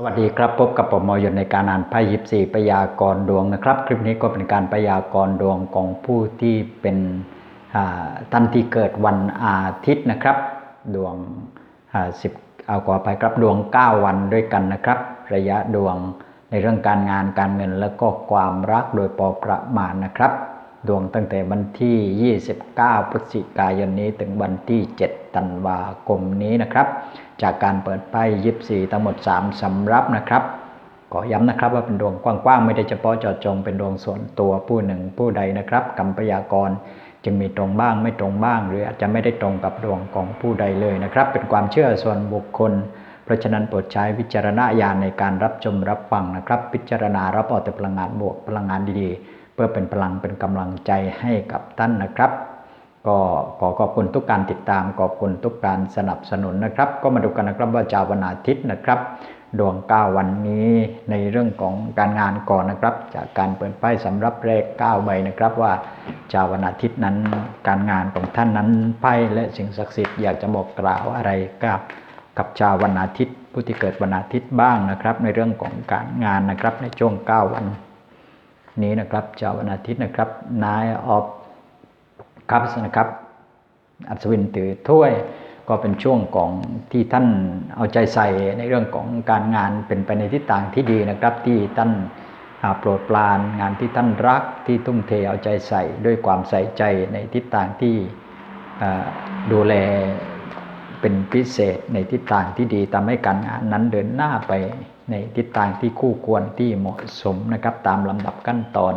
สวัสดีครับพบกับผมมอยนในการอ่านไพ่ยิปซีพยากรดวงนะครับ คลิปนี้ก็เป็นการพยากรดวงของผู้ที่เป็นอ่าท่านที่เกิดวันอาทิตย์นะครับ ดวงสิบเอาขอไปครับดวง 9 วันด้วยกันนะครับ ระยะดวงในเรื่องการงานการเงินและก็ความรักโดยพอประมาณนะครับ ดวงตั้งแต่วันที่ 29 พฤศจิกายนนี้ถึงวันที่ 7 ธันวาคมนี้นะครับ จากการเปิดไพ่ยิบสีทั้งหมด 3 สำรับนะครับขอย้ำนะครับว่าเป็นดวงกว้างๆ ไม่ได้เฉพาะเจาะจงเป็นดวงส่วนตัวผู้หนึ่งผู้ใดนะครับกรรมพยากรจึงมีตรงบ้างไม่ตรงบ้าง หรืออาจจะไม่ได้ตรงกับดวงของผู้ใดเลยนะครับ เป็นความเชื่อส่วนบุคคล เพราะฉะนั้นโปรดใช้วิจารณญาณในการรับชมรับฟังนะครับ พิจารณารับเอาแต่พลังงานบวกพลังงานดีๆ เพื่อเป็นพลังเป็นกำลังใจให้กับท่านนะครับ ก็ขอขอบคุณทุกการติดตามขอบคุณทุกการสนับสนุนนะครับ ก็มาดูกันนะครับว่าจาวันอาทิตย์นะครับดวงเก้าวันนี้ในเรื่องของการงานก่อนนะครับ จากการเปิดไพ่สำรับแรก9ใบนะครับ ว่าจาวันอาทิตย์นั้นการงานของท่านนั้นไพ่และสิ่งศักดิ์สิทธิ์อยากจะบอกกล่าวอะไรกับกับชาววันอาทิตย์ ผู้ที่เกิดวันอาทิตย์บ้างนะครับ ในเรื่องของการงานนะครับในช่วง 9 วันนี้นะครับชาววันอาทิตย์นะครับ Nine of ครับนะครับ อัศวินถือถ้วย ก็เป็นช่วงของที่ท่านเอาใจใส่ในเรื่องของการงานเป็นไปในทิศทางที่ดีนะครับ ที่ท่านโปรดปรานงานที่ท่านรักที่ทุ่มเทเอาใจใส่ด้วยความใส่ใจในทิศทางที่ดูแลเป็นพิเศษในทิศทางที่ดีทำให้การงานนั้นเดินหน้าไปในทิศทางที่คู่ควรที่เหมาะสมนะครับ ตามลำดับขั้นตอน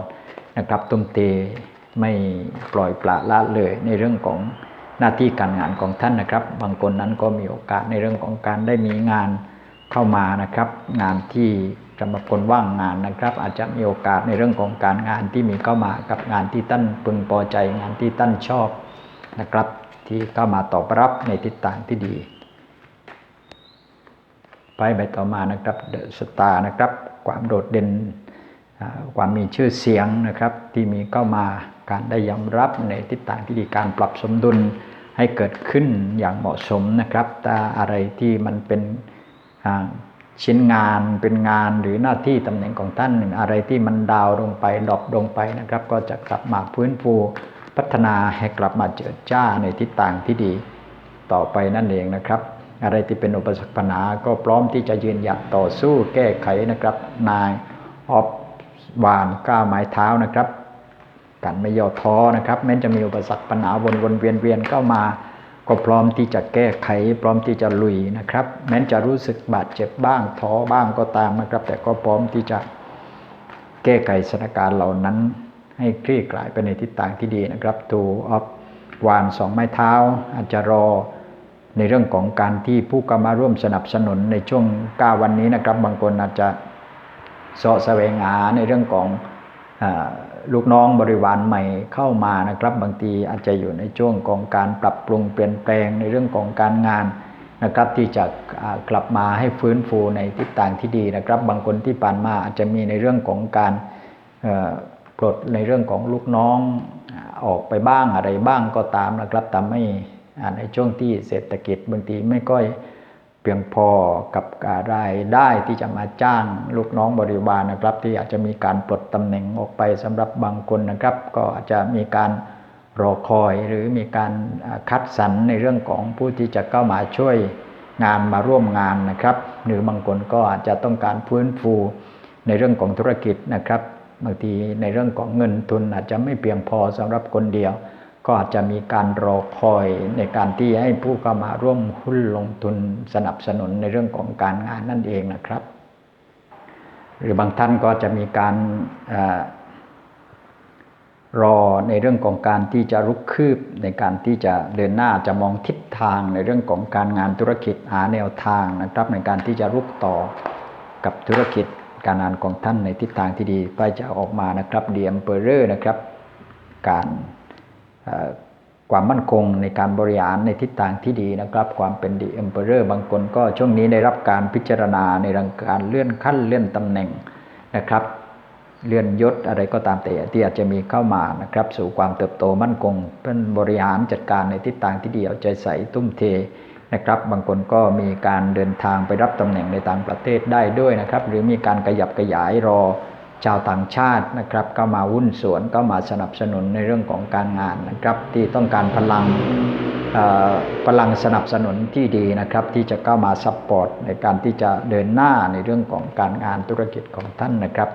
นะครับทุ่มเท ไม่ปล่อยปละละเลยในเรื่องของหน้าที่การงานของท่านนะครับ บางคนนั้นก็มีโอกาสในเรื่องของการได้มีงานเข้ามานะครับ งานที่สำหรับคนว่างงานนะครับ อาจจะมีโอกาสในเรื่องของการงานที่มีเข้ามากับงานที่ท่านพึงพอใจงานที่ท่านชอบนะครับ ที่เข้ามาตอบรับในทิศทางที่ดีไปใบต่อมานะครับเดอะสตาร์นะครับ ความโดดเด่นความมีชื่อเสียงนะครับที่มีเข้ามาการได้ยอมรับในทิศทางที่ดีการปรับสมดุลให้เกิดขึ้นอย่างเหมาะสมนะครับถ้าอะไรที่มันเป็นชิ้นงานเป็นงานหรือหน้าที่ตำแหน่งของท่านอะไรที่มันดาวลงไปดรอปลงไปนะครับ ก็จะกลับมาฟื้นฟูพัฒนาให้กลับมาเจิดจ้าในทิศทางที่ดีต่อไปนั่นเองนะครับ อะไรที่เป็นอุปสรรคปัญหาก็พร้อมที่จะยืนหยัดต่อสู้แก้ไขนะครับ นายออฟวานก้าวไม้เท้านะครับ กันไม่ย่อท้อนะครับ แม้จะมีอุปสรรคปัญหาวนวนเวียนเวียนเข้ามาก็พร้อมที่จะแก้ไข พร้อมที่จะลุยนะครับ แม้จะรู้สึกบาดเจ็บบ้างท้อบ้างก็ตามนะครับ แต่ก็พร้อมที่จะแก้ไขสถานการณ์เหล่านั้น ให้คลี่คลายไปในทิศทางที่ดีนะครับตูออฟวานสองไม้เท้า อาจจะรอในเรื่องของการที่ผู้กมาร่วมสนับสนุนในช่วง9วันนี้นะครับ บางคนอาจจะสาะแสวงหาในเรื่องของ ลูกน้องบริวารใหม่เข้ามานะครับ บางทีอาจจะอยู่ในช่วงของการปรับปรุงเปลี่ยนแปลงในเรื่องของการงานนะครับ ที่จะกลับมาให้ฟื้นฟูในทิศทางที่ดีนะครับ บางคนที่ผ่านมาอาจจะมีในเรื่องของการปลดในเรื่องของลูกน้องออกไปบ้างอะไรบ้างก็ตามนะครับทำให้ในช่วงที่เศรษฐกิจบางทีไม่ค่อย เพียงพอกับรายได้ที่จะมาจ้างลูกน้องบริวารนะครับ ที่อาจจะมีการปลดตำแหน่งออกไปสำหรับบางคนนะครับ ก็อาจจะมีการรอคอยหรือมีการคัดสรรในเรื่องของผู้ที่จะเข้ามาช่วยงานมาร่วมงานนะครับ หรือบางคนก็อาจจะต้องการฟื้นฟูในเรื่องของธุรกิจนะครับบางทีในเรื่องของเงินทุนอาจจะไม่เพียงพอสำหรับคนเดียว ก็อาจจะมีการรอคอยในการที่ให้ผู้เข้ามาร่วมหุ้นลงทุนสนับสนุนในเรื่องของการงานนั่นเองนะครับ หรือบางท่านก็จะมีการอรอในเรื่องของการที่จะรุกคืบในการที่จะเดินหน้าจะมองทิศทางในเรื่องของการงานธุรกิจหาแนวทางนะครับ ในการที่จะรุกต่อกับธุรกิจการงานของท่านในทิศทางที่ดีไปจะออกมานะครับเดียมเปอร์เรอร์นะครับ การ ความมั่นคงในการบริหารในทิศทางที่ดีนะครับ ความเป็นดีเอ็มเปอร์บางคนก็ช่วงนี้ได้รับการพิจารณาในเรื่องการเลื่อนขั้นเลื่อนตำแหน่งนะครับเลื่อนยศอะไรก็ตามแต่ที่อาจจะมีเข้ามานะครับ สู่ความเติบโตมั่นคงเป็นบริหารจัดการในทิศทางที่ดีเอาใจใส่ตุ้มเทนะครับ บางคนก็มีการเดินทางไปรับตำแหน่งในต่างประเทศได้ด้วยนะครับ หรือมีการขยับขยายรอ ชาวต่างชาตินะครับก็มาวุ่นสวนก็มาสนับสนุนในเรื่องของการงานนะครับ ที่ต้องการพลังพลังสนับสนุนที่ดีนะครับ ที่จะเข้ามาซัพพอร์ตในการที่จะเดินหน้าในเรื่องของการงานธุรกิจของท่านนะครับ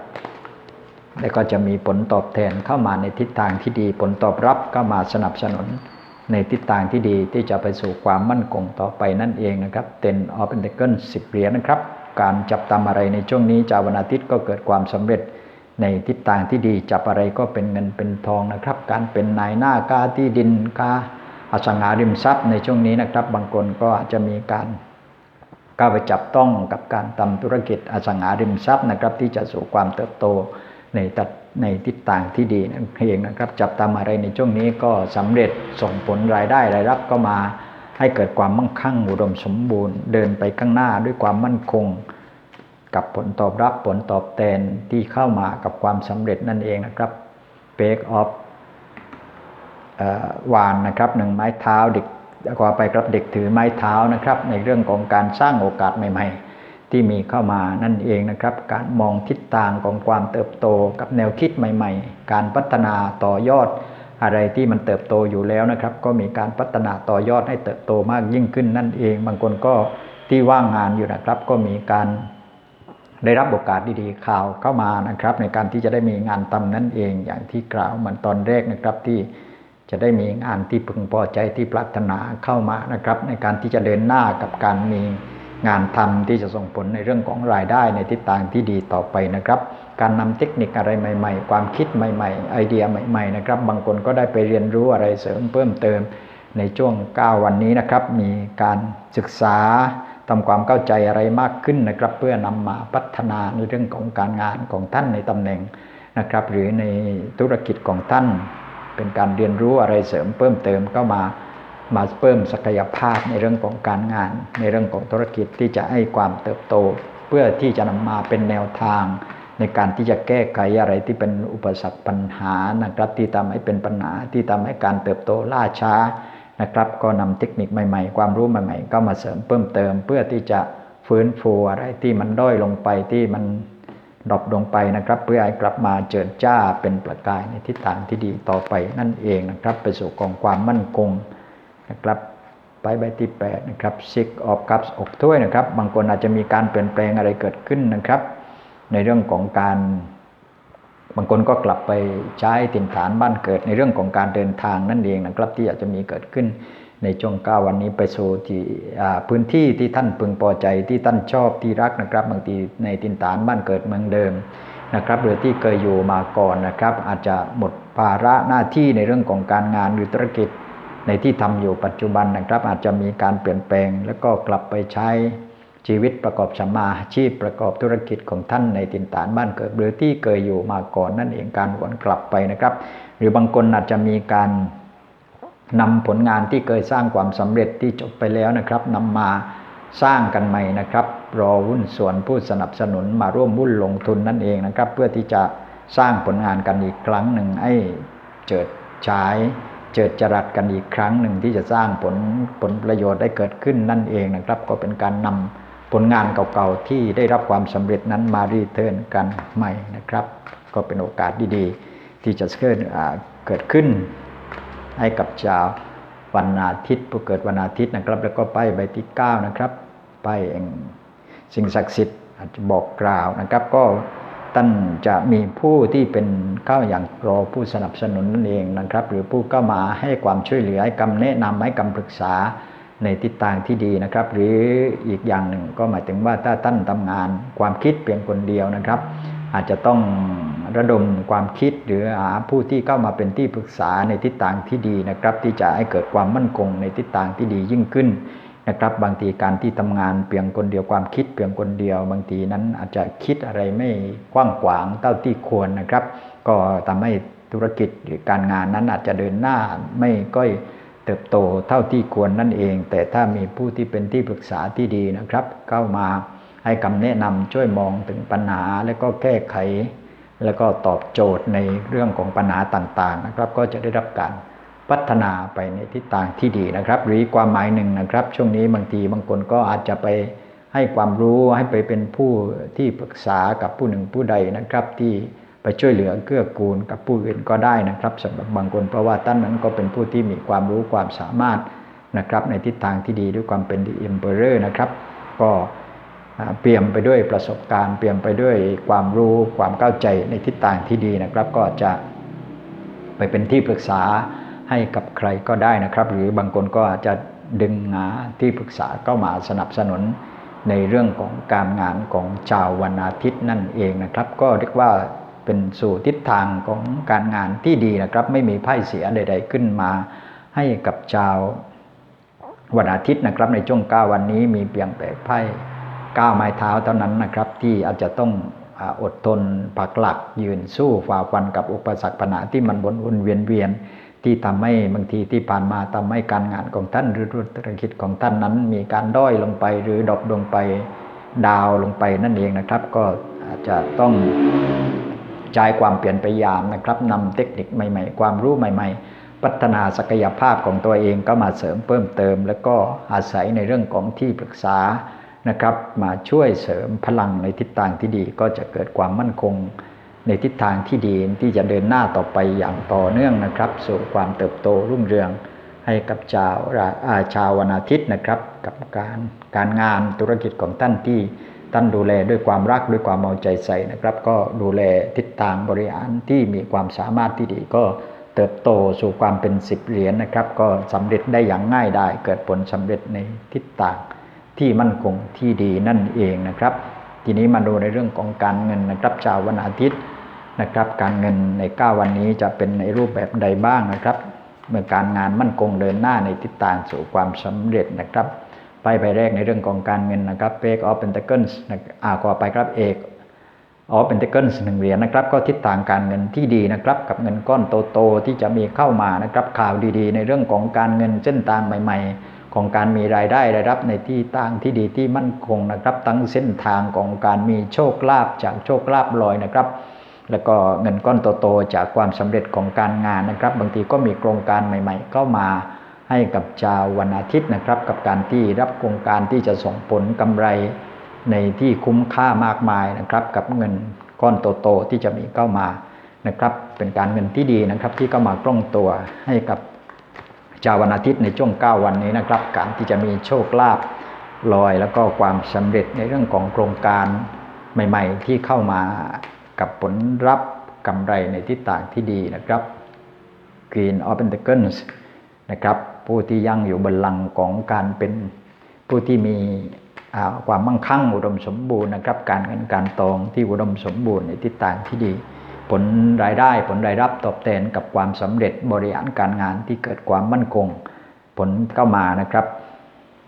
และก็จะมีผลตอบแทนเข้ามาในทิศทางที่ดี ผลตอบรับก็มาสนับสนุนในทิศทางที่ดีที่จะไปสู่ความมั่นคงต่อไปนั่นเองนะครับเต็นออฟเอนเดเกิลสิบเหรียญนะครับ การจับตามอะไรในช่วงนี้จากวันอาทิตย์ก็เกิดความสำเร็จในทิศทางที่ดีจับอะไรก็เป็นเงินเป็นทองนะครับ การเป็นนายหน้ากาที่ดินกาอสังหาริมทรัพย์ในช่วงนี้นะครับ บางคนก็อาจจะมีการก้าวไปจับต้องกับการทำธุรกิจอสังหาริมทรัพย์นะครับ ที่จะสู่ความเติบโตในตัดในทิศทางที่ดีนั่นเองนะครับ จับตามอะไรในช่วงนี้ก็สำเร็จส่งผลรายได้รายรับก็มา ให้เกิดความมั่งคั่งอุดมสมบูรณ์ เดินไปข้างหน้าด้วยความมั่นคง กับผลตอบรับผลตอบแทนที่เข้ามากับความสำเร็จนั่นเองนะครับเบกออฟวานนะครับหนึ่งไม้เท้าเด็กขอไปครับเด็กถือไม้เท้านะครับ ในเรื่องของการสร้างโอกาสใหม่ ๆ ที่มีเข้ามานั่นเองนะครับ การมองทิศทางของความเติบโตกับแนวคิดใหม่ ๆ การพัฒนาต่อยอด อะไรที่มันเติบโตอยู่แล้วนะครับ ก็มีการพัฒนาต่อยอดให้เติบโตมากยิ่งขึ้นนั่นเอง บางคนก็ที่ว่างงานอยู่นะครับ ก็มีการได้รับโอกาสดีๆข่าวเข้ามานะครับ ในการที่จะได้มีงานทำนั่นเองอย่างที่กล่าวเหมือนตอนแรกนะครับที่จะได้มีงานที่พึงพอใจที่ปรารถนาเข้ามานะครับ ในการที่จะเดินหน้ากับการมี งานทำที่จะส่งผลในเรื่องของรายได้ในทิศทางที่ดีต่อไปนะครับ การนำเทคนิคอะไรใหม่ ๆ ความคิดใหม่ ๆ ไอเดียใหม่ๆนะครับ บางคนก็ได้ไปเรียนรู้อะไรเสริมเพิ่มเติมในช่วง 9 วันนี้นะครับ มีการศึกษาทำความเข้าใจอะไรมากขึ้นนะครับ เพื่อนำมาพัฒนาในเรื่องของการงานของท่านในตำแหน่งนะครับ หรือในธุรกิจของท่าน เป็นการเรียนรู้อะไรเสริมเพิ่มเติมก็มา มาเพิ่มศักยภาพในเรื่องของการงาน ในเรื่องของธุรกิจที่จะให้ความเติบโต เพื่อที่จะนำมาเป็นแนวทาง ในการที่จะแก้ไขอะไรที่เป็นอุปสรรคปัญหานะครับ ที่ทำให้เป็นปัญหาที่ทำให้การเติบโตล่าช้านะครับก็นำเทคนิคใหม่ๆ ความรู้ใหม่ๆ ก็มาเสริมเพิ่มเติม เพื่อที่จะฟื้นฟูอะไรที่มันด้อยลงไปที่มันดรอปลงไปนะครับ เพื่อให้กลับมาเจิดจ้าเป็นประกายในทิศทางที่ดีต่อไปนั่นเองนะครับ ไปสู่กองความมั่นคง นะครับไปใบที่8นะครับซิกออฟคัพส์อกถ้วยนะครับ บางคนอาจจะมีการเปลี่ยนแปลงอะไรเกิดขึ้นนะครับ ในเรื่องของการ บางคนก็กลับไปใช้ถิ่นฐานบ้านเกิดในเรื่องของการเดินทางนั่นเองนะครับ ที่อาจจะมีเกิดขึ้นในช่วงก้าวันนี้ไปสู่ที่พื้นที่ที่ท่านพึงพอใจที่ท่านชอบที่รักนะครับ บางทีในถิ่นฐานบ้านเกิดเมืองเดิมนะครับหรือที่เคยอยู่มาก่อนนะครับ อาจจะหมดภาระหน้าที่ในเรื่องของการงานหรือธุรกิจ ในที่ทำอยู่ปัจจุบันนะครับ อาจจะมีการเปลี่ยนแปลง แล้วก็กลับไปใช้ชีวิตประกอบสมาชีพประกอบธุรกิจของท่านในถิ่นฐานบ้านเกิดหรือที่เคยอยู่มาก่อนนั่นเองการหวนกลับไปนะครับ หรือบางคนอาจจะมีการนำผลงานที่เคยสร้างความสำเร็จที่จบไปแล้วนะครับนำมาสร้างกันใหม่นะครับ รอวุ่นส่วนผู้สนับสนุนมาร่วมวุ่นลงทุนนั่นเองนะครับ เพื่อที่จะสร้างผลงานกันอีกครั้งหนึ่งให้เจิดฉาย เจิดจรัสกันอีกครั้งหนึ่งที่จะสร้างผลผลประโยชน์ได้เกิดขึ้นนั่นเองนะครับ ก็เป็นการนำผลงานเก่าๆที่ได้รับความสำเร็จนั้นมารีเทิร์นกันใหม่นะครับ ก็เป็นโอกาสดีๆ ที่จะเกิดเกิดขึ้น ให้กับชาววันอาทิตย์ผู้เกิดวันอาทิตย์นะครับ แล้วก็ไปใบที่9นะครับไปเองสิ่งศักดิ์สิทธิ์อาจจะบอกกล่าวนะครับก็ ท่านจะมีผู้ที่เป็นเข้าอย่างรอผู้สนับสนุนนั่นเองนะครับ หรือผู้เข้ามาให้ความช่วยเหลือให้คำแนะนำให้คำปรึกษาในทิศทางที่ดีนะครับ หรืออีกอย่างหนึ่งก็หมายถึงว่าถ้าท่านทำงานความคิดเพียงคนเดียวนะครับ อาจจะต้องระดมความคิดหรือหาผู้ที่เข้ามาเป็นที่ปรึกษาในทิศทางที่ดีนะครับ ที่จะให้เกิดความมั่นคงในทิศทางที่ดียิ่งขึ้น นะครับบางทีการที่ทำงานเพียงคนเดียวความคิดเพียงคนเดียว บางทีนั้นอาจจะคิดอะไรไม่กว้างขวางเท่าที่ควรนะครับ ก็ทำให้ธุรกิจหรือการงานนั้นอาจจะเดินหน้าไม่ก้อยเติบโตเท่าที่ควรนั่นเอง แต่ถ้ามีผู้ที่เป็นที่ปรึกษาที่ดีนะครับ เข้ามาให้คำแนะนำช่วยมองถึงปัญหาแล้วก็แก้ไข แล้วก็ตอบโจทย์ในเรื่องของปัญหาต่างๆนะครับ ก็จะได้รับการ พัฒนาไปในทิศทางที่ดีนะครับ หรือความหมายหนึ่งนะครับ ช่วงนี้บางทีบางคนก็อาจจะไปให้ความรู้ให้ไปเป็นผู้ที่ปรึกษากับผู้หนึ่งผู้ใดนะครับ ที่ไปช่วยเหลือเกื้อกูลกับผู้อื่นก็ได้นะครับสำหรับบางคนเพราะว่าท่านนั้นก็เป็นผู้ที่มีความรู้ความสามารถนะครับ ในทิศทางที่ดีด้วยความเป็นดีเอ็มเบอร์นะครับ ก็เปี่ยมไปด้วยประสบการณ์เปี่ยมไปด้วยความรู้ความเข้าใจในทิศทางที่ดีนะครับ ก็จะไปเป็นที่ปรึกษา ให้กับใครก็ได้นะครับ หรือบางคนก็อาจจะดึงหาที่ปรึกษาก็มาสนับสนุนในเรื่องของการงานของชาววันอาทิตย์นั่นเองนะครับ ก็เรียกว่าเป็นสู่ทิศทางของการงานที่ดีนะครับ ไม่มีไพ่เสียใด ๆ ขึ้นมาให้กับชาววันอาทิตย์นะครับ ในช่วง 9 วันนี้มีเพียงแต่ไพ่ก้าวไม้เท้าเท่านั้นนะครับ ที่อาจจะต้องอดทนปักหลักยืนสู้ฝ่าฟันกับอุปสรรคปัญหาที่มันวนวนเวียนเวียน ที่ทำให้บางทีที่ผ่านมาทำให้การงานของท่านหรือธุรกิจของท่านนั้น มีการด้อยลงไปหรือดรอปลงไปดาวลงไปนั่นเองนะครับ ก็อาจจะต้องใช้ความเปลี่ยนพยายามนะครับนำเทคนิคใหม่ ๆ ความรู้ใหม่ ๆ พัฒนาศักยภาพของตัวเองก็มาเสริมเพิ่มเติม แล้วก็อาศัยในเรื่องของที่ปรึกษานะครับ มาช่วยเสริมพลังในทิศทางที่ดีก็จะเกิดความมั่นคง ในทิศทางที่ดีที่จะเดินหน้าต่อไปอย่างต่อเนื่องนะครับ สู่ความเติบโตรุ่งเรืองให้กับชาวอาชาววันอาทิตย์นะครับ กับการการงานธุรกิจของท่านที่ท่านดูแลด้วยความรักด้วยความเอาใจใส่นะครับ ก็ดูแลทิศทางบริหารที่มีความสามารถที่ดีก็เติบโตสู่ความเป็นสิบเหรียญนนะครับ ก็สำเร็จได้อย่างง่ายได้เกิดผลสำเร็จในทิศทางที่มั่นคงที่ดีนั่นเองนะครับ ทีนี้มาดูในเรื่องของการเงินนะครับชาววันอาทิตย์ นะครับ การเงินใน 9 วันนี้จะเป็นในรูปแบบใดบ้างนะครับ เมื่อการงานมั่นคงเดินหน้าในทิศทางสู่ความสำเร็จนะครับไปไปแรกในเรื่องของการเงินนะครับเอกออฟเป็นตะเกิลส์อ่าก็ไปครับเอกออฟเป็นตะเกิลส์หนึ่งเหรียญนะครับ ก็ทิศทางการเงินที่ดีนะครับ กับเงินก้อนโตๆที่จะมีเข้ามานะครับ ข่าวดีๆ ในเรื่องของการเงินเส้นทางใหม่ ๆ ของการมีรายได้รายรับในที่ทางที่ดีที่มั่นคงนะครับทั้งเส้นทางของการมีโชคลาภจากโชคลาภลอยนะครับ แล้วก็เงินก้อนโตๆจากความสำเร็จของการงานนะครับ บางทีก็มีโครงการใหม่ๆ เข้ามาให้กับชาววันอาทิตย์นะครับ กับการที่รับโครงการที่จะส่งผลกำไรในที่คุ้มค่ามากมายนะครับ กับเงินก้อนโตๆที่จะมีเข้ามานะครับ เป็นการเงินที่ดีนะครับ ที่เข้ามากล้องตัวให้กับชาววันอาทิตย์ในช่วง 9 วันนี้นะครับ การที่จะมีโชคลาภลอย แล้วก็ความสำเร็จในเรื่องของโครงการใหม่ ๆ ที่เข้ามา กับผลรับกำไรในทิศทางที่ดีนะครับ Green of Pentacles นะครับผู้ที่ยั่งอยู่บนลังของการเป็นผู้ที่มีความมั่งคั่งอุดมสมบูรณ์นะครับ การเงินการตองที่อุดมสมบูรณ์ในทิศทางที่ดี ผลรายได้ผลรายรับตอบแทนกับความสำเร็จบริหารการงานที่เกิดความมั่นคง ผลเข้ามานะครับ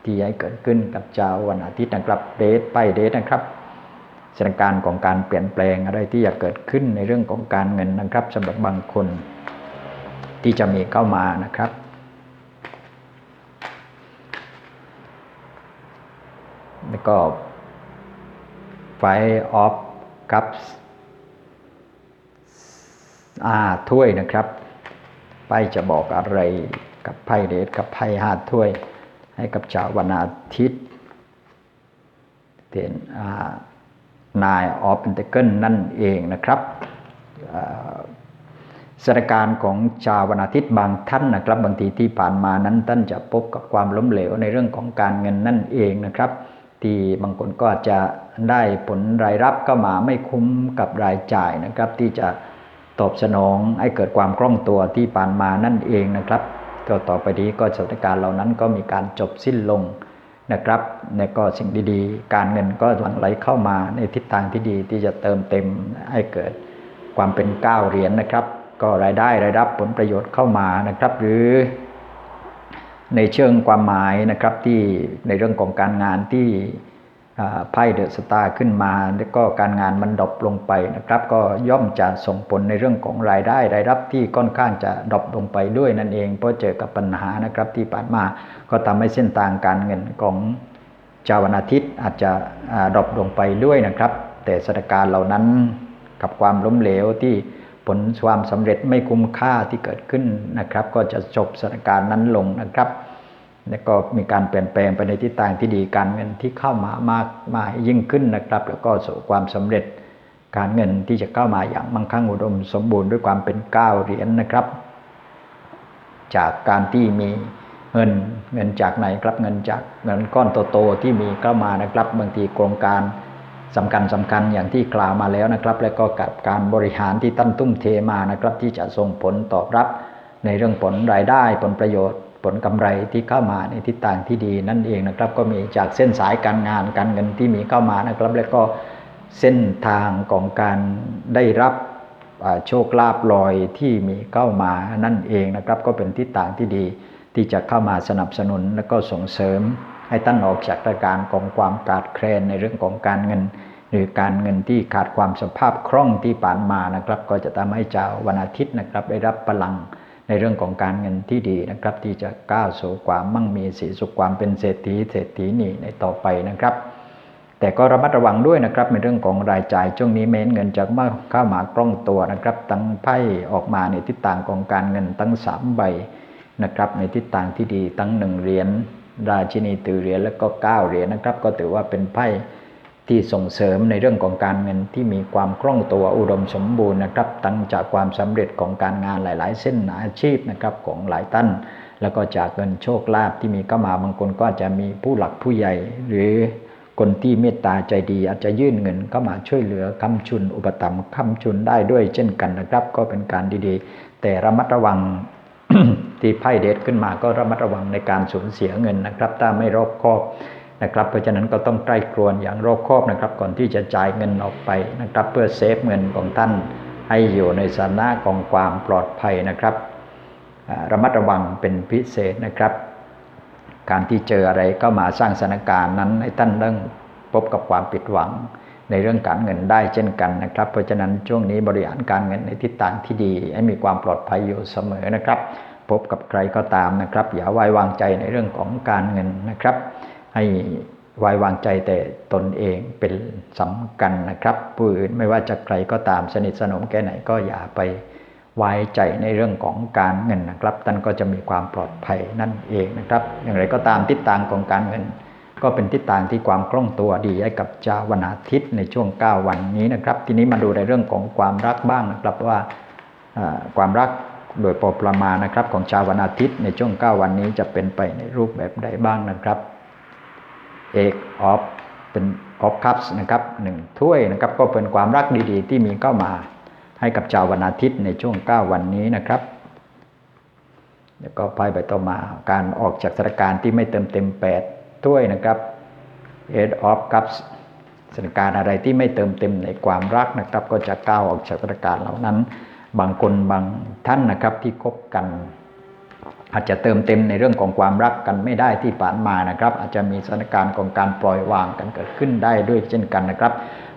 ที่ให้เกิดขึ้นกับชาววันอาทิตย์นะครับเดทไปเดทนะครับ สถานการณ์ของการเปลี่ยนแปลงอะไรที่จะเกิดขึ้นในเรื่องของการเงินนะครับสำหรับบางคนที่จะมีเข้ามานะครับ แล้วก็ไฟออฟกับอาถ้วยนะครับไพ่จะบอกอะไรกับไพ่เดทกับไพ่ห้าถ้วย ให้กับชาววันอาทิตย์เห็นอ่า นายออฟเปนเทเกิลนั่นเองนะครับสถานการณ์ของชาววันอาทิตย์บางท่านนะครับบางทีที่ผ่านมานั้นท่านจะพบกับความล้มเหลวในเรื่องของการเงินนั่นเองนะครับ ที่บางคนก็จะได้ผลรายรับก็มาไม่คุ้มกับรายจ่ายนะครับ ที่จะตอบสนองให้เกิดความคล่องตัวที่ผ่านมานั่นเองนะครับก็ต่อไปนี้ก็สถานการณ์เหล่านั้นก็มีการจบสิ้นลง นะครับในก็สิ่งดีๆ การเงินก็หลั่งไหลเข้ามาในทิศทางที่ดีที่จะเติมเต็มให้เกิดความเป็นก้าวเหรียญนนะครับ ก็รายได้รายรับผลประโยชน์เข้ามานะครับ หรือในเชิงความหมายนะครับที่ในเรื่องของการงานที่ ไพ่เดอะสตาร์ขึ้นมา แล้วก็การงานมันดรอปลงไปนะครับ ก็ย่อมจะส่งผลในเรื่องของรายได้รายรับที่ค่อนข้างจะดรอปลงไปด้วยนั่นเอง เพราะเจอกับปัญหานะครับที่ผ่านมาก็ทำให้เส้นทางการเงินของชาววันอาทิตย์อาจจะดรอปลงไปด้วยนะครับ แต่สถานการณ์เหล่านั้นกับความล้มเหลวที่ผลความสำเร็จไม่คุ้มค่าที่เกิดขึ้นนะครับ ก็จะจบสถานการณ์นั้นลงนะครับ แล้วก็มีการเปลี่ยนแปลงไปในทิศทางที่ดีการเงินที่เข้ามามากมายิ่งขึ้นนะครับ แล้วก็สู่ความสำเร็จการเงินที่จะเข้ามาอย่างมั่งคั่งอุดมสมบูรณ์ด้วยความเป็นก้าวเหรียญนะครับ จากการที่มีเงินเงินจากไหนครับเงินจากเงินก้อนโตๆที่มีเข้ามานะครับบางทีโครงการสำคัญสำคัญอย่างที่กล่าวมาแล้วนะครับ และก็กับการบริหารที่ตั้นตุ้มเทมานะครับ ที่จะส่งผลตอบรับในเรื่องผลรายได้ผลประโยชน์ ผลกำไรที่เข้ามาในทิศทางที่ดีนั่นเองนะครับ ก็มีจากเส้นสายการงานการเงินที่มีเข้ามานะครับ และก็เส้นทางของการได้รับโชคลาภลอยที่มีเข้ามานั่นเองนะครับ ก็เป็นทิศทางที่ดีที่จะเข้ามาสนับสนุนและก็ส่งเสริม ให้ท่านออกจากสถาการของความขาดแคลนในเรื่องของการเงิน หรือการเงินที่ขาดความสภาพคล่องที่ผ่านมานะครับ ก็จะทำให้เจ้าวันอาทิตย์นะครับ ได้รับพลัง ในเรื่องของการเงินที่ดีนะครับ ที่จะก้าวสู่ความมั่งมีสีสุขความเป็นเศรษฐีเศรษฐีนีในต่อไปนะครับ แต่ก็ระมัดระวังด้วยนะครับ ในเรื่องของรายจ่ายช่วงนี้เม้นเงินจากมาเข้ามากล้องตัวนะครับ ตั้งไพ่ออกมาในทิศทางของการเงินตั้งสามใบนะครับในทิศทางที่ดีตั้งหนึ่งเหรียญราชินีตือเหรียญแล้วก็เก้าเหรียญนะครับ ก็ถือว่าเป็นไพ่ ที่ส่งเสริมในเรื่องของการเงินที่มีความคล่องตัวอุดมสมบูรณ์นะครับตั้งจากความสำเร็จของการงานหลาย ๆ เส้นอาชีพนะครับของหลายท่านแล้วก็จากเงินโชคลาภที่มีเข้ามาบางคนก็จะมีผู้หลักผู้ใหญ่ หรือคนที่เมตตาใจดีอาจจะยื่นเงินเข้ามาช่วยเหลือคำชุน อุปถัมภ์คำชุนได้ด้วยเช่นกันนะครับ ก็เป็นการดีๆ แต่ระมัดระวังที่ไพ่เดชขึ้นมาก็ระมัดระวังในการสูญเสียเงินนะครับ ถ้าไม่รอบคอบ นะครับ เพราะฉะนั้นก็ต้องใกล้ครวนอย่างรอบคอบนะครับ ก่อนที่จะจ่ายเงินออกไปนะครับ เพื่อเซฟเงินของท่านให้อยู่ในสถานะของความปลอดภัยนะครับ ระมัดระวังเป็นพิเศษนะครับ การที่เจออะไรก็มาสร้างสถานการณ์นั้นให้ท่านต้องพบกับความผิดหวังในเรื่องการเงินได้เช่นกันนะครับ เพราะฉะนั้นช่วงนี้บริหารการเงินในทิศทางที่ดีให้มีความปลอดภัยอยู่เสมอนะครับ พบกับใครก็ตามนะครับ อย่าไว้วางใจในเรื่องของการเงินนะครับ ให้ไว้วางใจแต่ตนเองเป็นสำคัญนะครับผู้อื่นไม่ว่าจะใครก็ตามสนิทสนมแค่ไหนก็อย่าไปไว้ใจในเรื่องของการเงินนะครับท่านก็จะมีความปลอดภัยนั่นเองนะครับ อย่างไรก็ตามทิศทางของการเงิน ก็เป็นทิศทางที่ความคล่องตัวดีให้กับชาวันอาทิตย์ในช่วง 9 วันนี้นะครับ ทีนี้มาดูในเรื่องของความรักบ้างนะครับว่าอ่าความรักโดยพอประมาณนะครับของชาววันอาทิตย์ในช่วง 9 วันนี้จะเป็นไปในรูปแบบใดบ้างนะครับ เอกออฟเป็นออฟคัพส์นะครับหนึ่งถ้วยนะครับก็เป็นความรักดีๆ ที่มีเข้ามาให้กับชาววันอาทิตย์ในช่วง 9 วันนี้นะครับแล้วก็ไพ่ใบต่อมาการออกจากสถานการณ์ที่ไม่เต็มเต็ม 8 ถ้วยนะครับ Eight of Cups สถานการณ์อะไรที่ไม่เติมเต็มในความรักนะครับ ก็จะก้าวออกจากสถานการณ์เหล่านั้น บางคนบางท่านนะครับที่คบกัน อาจจะเติมเต็มในเรื่องของความรักกันไม่ได้ที่ผ่านมานะครับ อาจจะมีสถานการณ์ของการปล่อยวางกันเกิดขึ้นได้ด้วยเช่นกันนะครับ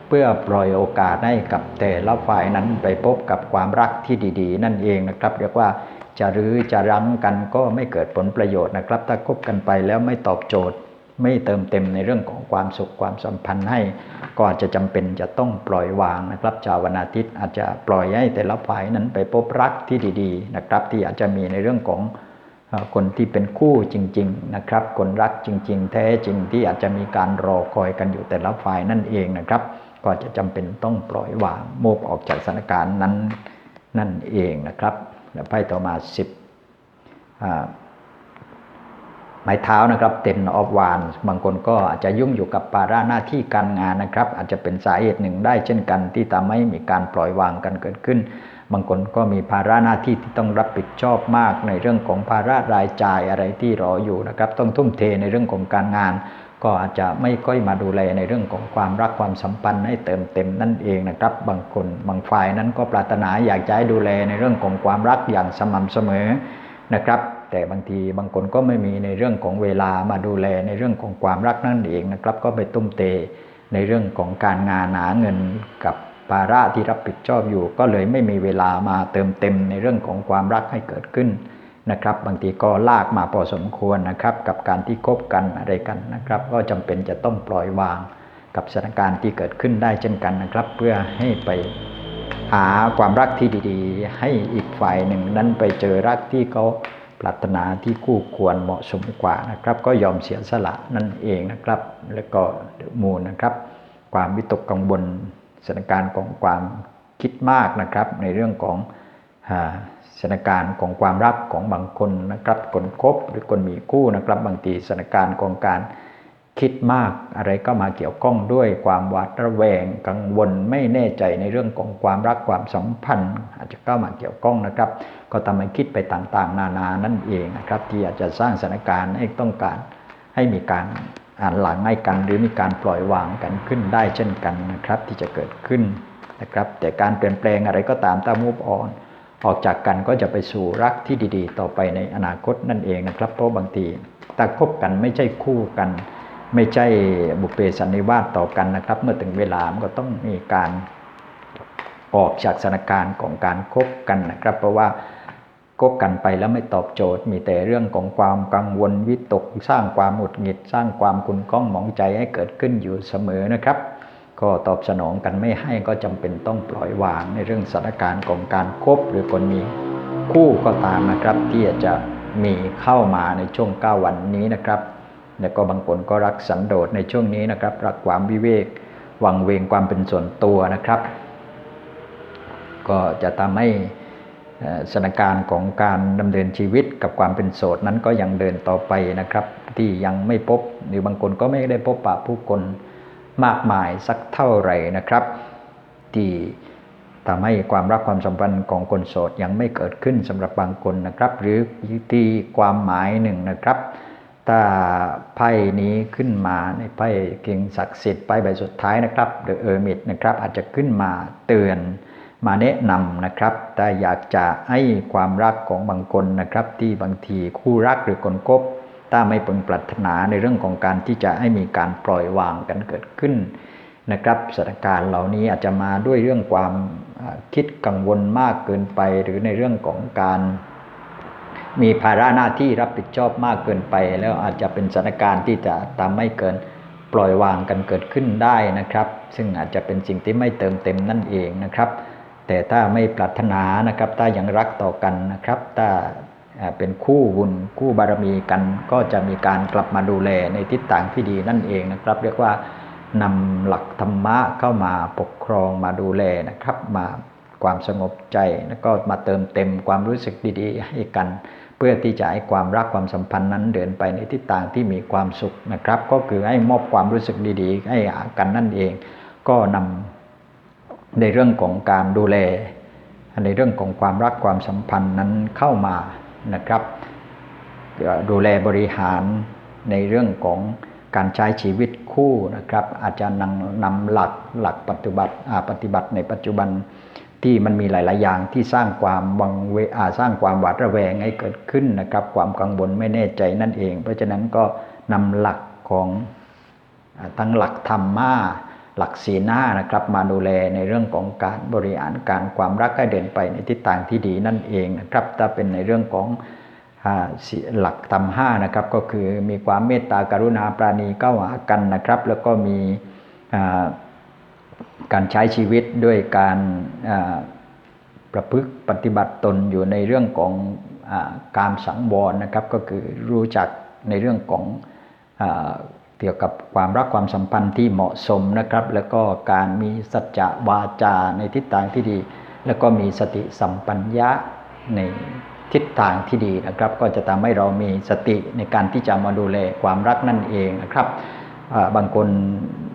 เพื่อปล่อยโอกาสให้กับแต่ละฝ่ายนั้นไปพบกับความรักที่ดี ๆ นั่นเองนะครับ เรียกว่าจะรื้อจะรั้งกันก็ไม่เกิดผลประโยชน์นะครับ ถ้าคบกันไปแล้วไม่ตอบโจทย์ ไม่เติมเต็มในเรื่องของความสุขความสัมพันธ์ให้ ก็อาจจะจำเป็นจะต้องปล่อยวางนะครับชาววันอาทิตย์อาจจะปล่อยให้แต่ละฝ่ายนั้นไปพบรักที่ดี ๆ นะครับ ที่อาจจะมีในเรื่องของ คนที่เป็นคู่จริง ๆนะครับ คนรักจริง ๆ แท้จริงที่อาจจะมีการรอคอยกันอยู่แต่ละฝ่ายนั่นเองนะครับ ก็จะจำเป็นต้องปล่อยวางโมบออกจากสถานการณ์นั้นนั่นเองนะครับแล้วไพ่ต่อมา10อ่าไม้เท้านะครับเต็นออฟวานบางคนก็อาจจะยุ่งอยู่กับภาระหน้าที่การงานนะครับ อาจจะเป็นสาเหตุหนึ่งได้เช่นกันที่ทำให้มีการปล่อยวางกันเกิดขึ้น บางคนก็มีภาระหน้าที่ที่ต้องรับผิดชอบมากในเรื่องของภาระรายจ่ายอะไรที่รออยู่นะครับ ต้องทุ่มเทในเรื่องของการงาน ก็อาจจะไม่ค่อยมาดูแลในเรื่องของความรักความสัมพันธ์ให้เติมเต็มนั่นเองนะครับ บางคนบางฝ่ายนั้นก็ปรารถนาอยากจะให้ดูแลในเรื่องของความรักอย่างสม่ำเสมอนะครับแต่บางทีบางคนก็ไม่มีในเรื่องของเวลามาดูแลในเรื่องของความรักนั่นเองนะครับ ก็ไปตุ้มเตในเรื่องของการงานหาเงินกับ ภาระที่รับผิดชอบอยู่ ก็เลยไม่มีเวลามาเติมเต็มในเรื่องของความรักให้เกิดขึ้นนะครับ บางทีก็ลากมาพอสมควรนะครับ กับการที่คบกันอะไรกันนะครับ ก็จำเป็นจะต้องปล่อยวางกับสถานการณ์ที่เกิดขึ้นได้เช่นกันนะครับ เพื่อให้ไปหาความรักที่ดีๆ ให้อีกฝ่ายหนึ่งนั้นไปเจอรักที่เขาปรารถนาที่คู่ควรเหมาะสมกว่านะครับ ก็ยอมเสียสละนั่นเองนะครับ แล้วก็มูลนะครับ ความวิตกกังวล สถานการณ์ของความคิดมากนะครับ ในเรื่องของสถานการณ์ของความรักของบางคนนะครับคนคบหรือคนมีคู่นะครับ บางทีสถานการณ์ของการคิดมากอะไรก็มาเกี่ยวข้องด้วยความหวาดระแวงกังวลไม่แน่ใจในเรื่องของความรักความสัมพันธ์ อาจจะเข้ามาเกี่ยวข้องนะครับ ก็ทำให้คิดไปต่างๆ นานานั่นเองนะครับ ที่อาจจะสร้างสถานการณ์ให้ต้องการให้มีการ่านหลังให้กันหรือมีการปล่อยวางกันขึ้นได้เช่นกันนะครับที่จะเกิดขึ้นนะครับ แต่การเปลี่ยนแปลงอะไรก็ตามตามมูฟออนออกจากกันก็จะไปสู่รักที่ดีๆ ต่อไปในอนาคตนั่นเองนะครับ เพราะบางทีถ้าคบกันไม่ใช่คู่กัน ไม่ใช่บุพเพสันนิวาสต่อกันนะครับ เมื่อถึงเวลามันก็ต้องมีการออกจากสถานการณ์ของการคบกันนะครับ เพราะว่า คบกันไปแล้วไม่ตอบโจทย์ มีแต่เรื่องของความกังวลวิตก สร้างความหงุดหงิด สร้างความคุณก้องหมองใจให้เกิดขึ้นอยู่เสมอนะครับ ก็ตอบสนองกันไม่ให้ก็จำเป็นต้องปล่อยวางในเรื่องสถานการณ์ของการคบหรือคนมีคู่ก็ตามนะครับ ที่จะมีเข้ามาในช่วง 9 วันนี้นะครับแล้วก็บางคนก็รักสันโดษในช่วงนี้นะครับ รักความวิเวกวังเวงความเป็นส่วนตัวนะครับ ก็จะทำให้ สถานการณ์ของการดำเนินชีวิตกับความเป็นโสดนั้นก็ยังเดินต่อไปนะครับ ที่ยังไม่พบหรือบางคนก็ไม่ได้พบปะผู้คนมากมายสักเท่าไหร่นะครับ ที่ทำให้ความรักความสัมพันธ์ของคนโสดยังไม่เกิดขึ้นสำหรับบางคนนะครับ หรือที่ความหมายหนึ่งนะครับถ้าไพ่นี้ขึ้นมาในไพ่เก่งศักดิ์สิทธิ์ไพ่ใบสุดท้ายนะครับ The Hermit นะครับอาจจะขึ้นมาเตือน มาแนะนำนะครับแต่อยากจะให้ความรักของบางคนนะครับ ที่บางทีคู่รักหรือคนคบถ้าไม่พึงปรารถนาในเรื่องของการที่จะให้มีการปล่อยวางกันเกิดขึ้นนะครับสถานการณ์เหล่านี้อาจจะมาด้วยเรื่องความคิดกังวลมากเกินไป หรือในเรื่องของการ มีภาระหน้าที่รับผิดชอบมากเกินไป แล้วอาจจะเป็นสถานการณ์ที่จะทำให้เกินปล่อยวางกันเกิดขึ้นได้นะครับ ซึ่งอาจจะเป็นสิ่งที่ไม่เติมเต็มนั่นเองนะครับ แต่ถ้าไม่ปรารถนานะครับ ถ้ายังรักต่อกันนะครับ ถ้าเป็นคู่บุญคู่บารมีกัน ก็จะมีการกลับมาดูแลในทิศทางที่ดีนั่นเองนะครับ เรียกว่านำหลักธรรมะเข้ามาปกครองมาดูแลนะครับ มาความสงบใจแล้วก็มาเติมเต็มความรู้สึกดีๆ ให้กัน เพื่อที่จะให้ความรักความสัมพันธ์นั้นเดินไปในทิศทางที่มีความสุขนะครับ ก็คือให้มอบความรู้สึกดีๆ ให้กันนั่นเอง ก็นำ ในเรื่องของการดูแล ในเรื่องของความรักความสัมพันธ์นั้นเข้ามานะครับ ดูแลบริหารในเรื่องของการใช้ชีวิตคู่นะครับ อาจจะนำนำหลักหลักปฏิบัติปฏิบัติในปัจจุบันที่มันมีหลาย ๆ อย่างที่สร้างความวังเวอาสร้างความหวาดระแวงให้เกิดขึ้นนะครับ ความกังวลไม่แน่ใจนั่นเอง เพราะฉะนั้นก็นำหลักของทั้งหลักธรรมะ หลักศีลห้านะครับมาดูแลในเรื่องของการบริหารการความรักให้เดินไปในทิศทางที่ดีนั่นเองนะครับถ้าเป็นในเรื่องของหลักธรรมห้านะครับก็คือมีความเมตตากรุณาปราณีก้าหากันนะครับ แล้วก็มีการใช้ชีวิตด้วยการประพฤติปฏิบัติตนอยู่ในเรื่องของอการสังวรนะครับ ก็คือรู้จักในเรื่องของ เกี่ยวกับความรักความสัมพันธ์ที่เหมาะสมนะครับ แล้วก็การมีสัจจะวาจาในทิศทางที่ดี แล้วก็มีสติสัมปัญญะในทิศทางที่ดีนะครับ ก็จะทำให้เรามีสติในการที่จะมาดูแลความรักนั่นเองนะครับบางคน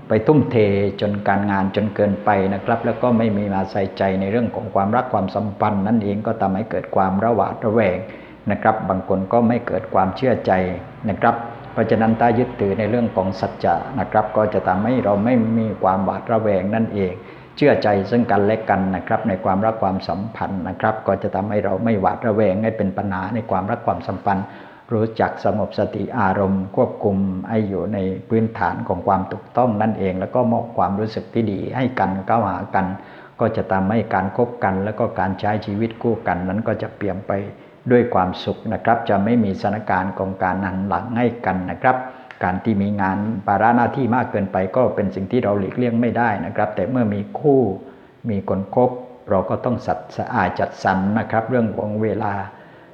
ไปทุ่มเทจนการงานจนเกินไปนะครับ แล้วก็ไม่มีมาใส่ใจในเรื่องของความรักความสัมพันธ์ นั่นเองก็ทำให้เกิดความระหวาดระแวงนะครับ บางคนก็ไม่เกิดความเชื่อใจนะครับ เพราะฉะนั้นถ้ายึดถือในเรื่องของสัจจะนะครับ ก็จะทำให้เราไม่มีความหวาดระแวงนั่นเอง เชื่อใจซึ่งกันและกันนะครับ ในความรักความสัมพันธ์นะครับ ก็จะทำให้เราไม่หวาดระแวงให้เป็นปัญหาในความรักความสัมพันธ์ รู้จักสงบสติอารมณ์ ควบคุมให้อยู่ในพื้นฐานของความถูกต้องนั่นเอง แล้วก็มอบความรู้สึกที่ดีให้กันก้าวหากัน ก็จะทำให้การคบกัน แล้วก็การใช้ชีวิตคู่กันนั้นก็จะเปลี่ยนไป ด้วยความสุขนะครับ จะไม่มีสถานการณ์ของการหันหลังให้กันนะครับ การที่มีงานภาระหน้าที่มากเกินไปก็เป็นสิ่งที่เราหลีกเลี่ยงไม่ได้นะครับ แต่เมื่อมีคู่มีคนคบเราก็ต้องสัตสะอาดจัดสรรนะครับ เรื่องของเวลา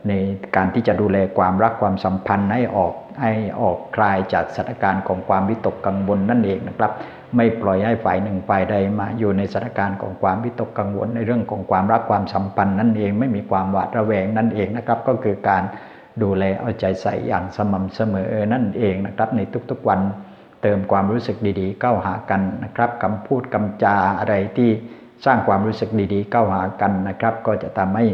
ในการที่จะดูแลความรักความสัมพันธ์ให้ออกให้ออกคลายจากสถานการณ์ของความวิตกกังวลนั่นเองนะครับ ไม่ปล่อยให้ฝ่ายหนึ่งฝ่ายใดมาอยู่ในสถานการณ์ของความวิตกกังวลในเรื่องของความรักความสัมพันธ์นั่นเองไม่มีความหวาดระแวงนั่นเองนะครับ ก็คือการดูแลเอาใจใส่อย่างสม่ำเสมอนั่นเองนะครับ ในทุกๆวันเติมความรู้สึกดีๆ เข้าหากันนะครับคำพูดคำจาอะไรที่สร้างความรู้สึกดีๆ เข้าหากันนะครับ ก็จะทำให้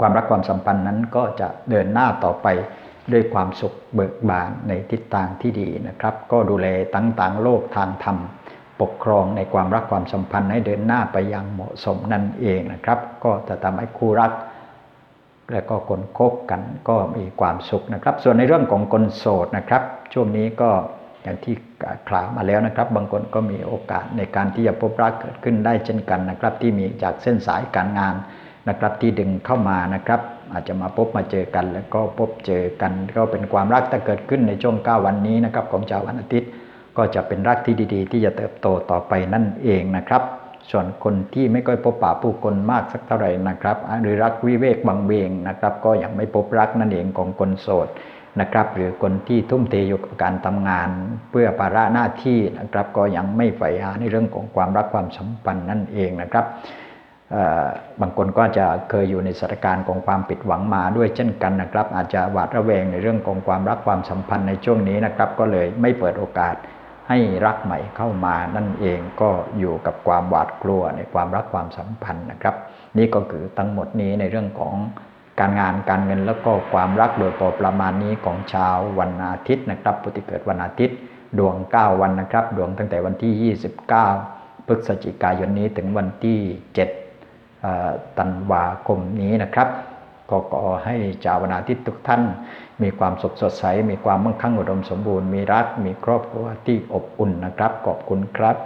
ความรักความสัมพันธ์นั้นก็จะเดินหน้าต่อไป ด้วยความสุขเบิกบานในทิศทางที่ดีนะครับ ก็ดูแลตั้งต่างโลกทางธรรม ปกครองในความรักความสัมพันธ์ให้เดินหน้าไปอย่างเหมาะสมนั่นเองนะครับ ก็จะทำให้คู่รัก และก็คนคบกันก็มีความสุขนะครับ ส่วนในเรื่องของคนโสดนะครับ ช่วงนี้ก็อย่างที่กล่าวมาแล้วนะครับ บางคนก็มีโอกาสในการที่จะพบรักเกิดขึ้นได้เช่นกันนะครับ ที่มีจากเส้นสายการงานนะครับที่ดึงเข้ามานะครับ อาจจะมาพบมาเจอกัน แล้วก็พบเจอกัน ก็เป็นความรักที่เกิดขึ้นในช่วง 9 วันนี้นะครับของชาววันอาทิตย์ ก็จะเป็นรักที่ดีๆ ที่จะเติบโตต่อไปนั่นเองนะครับ ส่วนคนที่ไม่ค่อยพบปะผู้คนมากสักเท่าไหร่นะครับหรือรักวิเวกบางเบงนะครับก็ยังไม่พบรักนั่นเองของคนโสดนะครับหรือคนที่ทุ่มเทอยู่กับการทำงาน เพื่อภาระหน้าที่นะครับก็ยังไม่ใฝ่หาในเรื่องของความรักความสัมพันธ์นั่นเองนะครับ บางคนก็จะเคยอยู่ในสถานการณ์ของความผิดหวังมาด้วยเช่นกันนะครับ อาจจะหวาดระแวงในเรื่องของความรักความสัมพันธ์ในช่วงนี้นะครับ ก็เลยไม่เปิดโอกาสให้รักใหม่เข้ามานั่นเองก็อยู่กับความหวาดกลัวในความรักความสัมพันธ์นะครับ นี่ก็คือทั้งหมดนี้ในเรื่องของการงานการเงินแล้วก็ความรักโดยพอประมาณนี้ของชาววันอาทิตย์นะครับปุติเกิดวันอาทิตย์ ดวง 9 วันนะครับ ดวงตั้งแต่วันที่ 29 พฤศจิกายนนี้ถึงวันที่ 7 ธันวาคมนี้นะครับก็ขอให้ชาวนาทิตทุกท่าน มีความสุขสดใส มีความมั่งคั่งอุดมสมบูรณ์ มีรัก มีครอบครัวที่อบอุ่นนะครับ ขอบคุณครับ